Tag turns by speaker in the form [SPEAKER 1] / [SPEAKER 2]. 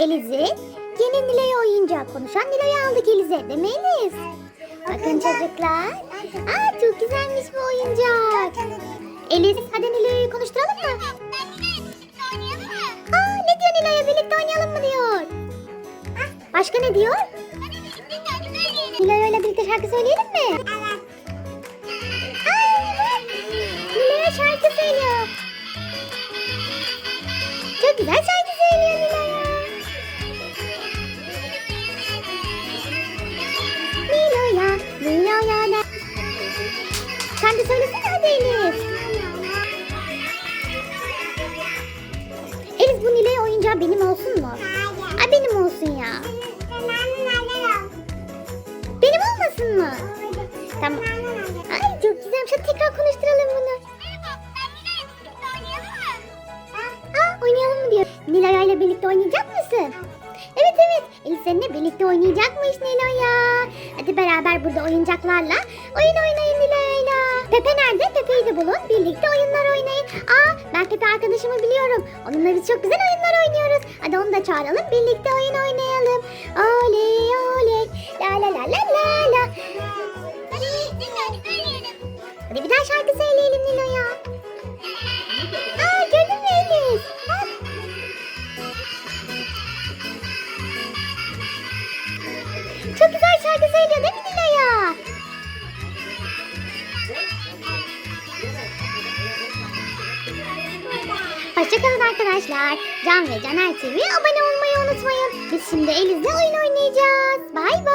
[SPEAKER 1] Eliz'i yeni Nilay oyuncak konuşan Nilay'ı aldık Eliz'e değil mi Eliz? Bakın çocuklar. Aa çok güzelmiş bu oyuncak. Eliz hadi Nilay'ı konuşturalım mı? Aa ne diyor Nilay'a birlikte oynayalım mı diyor. Başka ne diyor? Nilay'la birlikte şarkı söyleyelim mi? Aa, Nilay'a şarkı söylüyor. Çok güzel şarkı Sen de söylesene hadi Elif. Elif bu Nilo'ya oyuncağı benim olsun mu? Ay benim olsun ya. Benim olmasın mı? Tamam. Ay çok güzelmiş. Hadi tekrar konuşturalım bunu. Aa, oynayalım mı diyor. Nilo'ya ile birlikte oynayacak mısın? Evet evet. Elif seninle birlikte oynayacakmış Nilo'ya. Hadi beraber burada oyuncaklarla oyun oynayın Nilo'yla. Pepe nerede? Pepe'yi de bulun. Birlikte oyunlar oynayın. Aa ben Pepe arkadaşımı biliyorum. Onunla biz çok güzel oyunlar oynuyoruz. Hadi onu da çağıralım. Birlikte oyun oynayalım. Oley oley. La la la la la la. Hadi bir daha şarkı söyleyelim Nilo'ya. Aa gördün mü Elif? Çok güzel Hoşçakalın arkadaşlar. Can ve Caner TV'ye abone olmayı unutmayın. Biz şimdi Eliz'le oyun oynayacağız. Bay bay.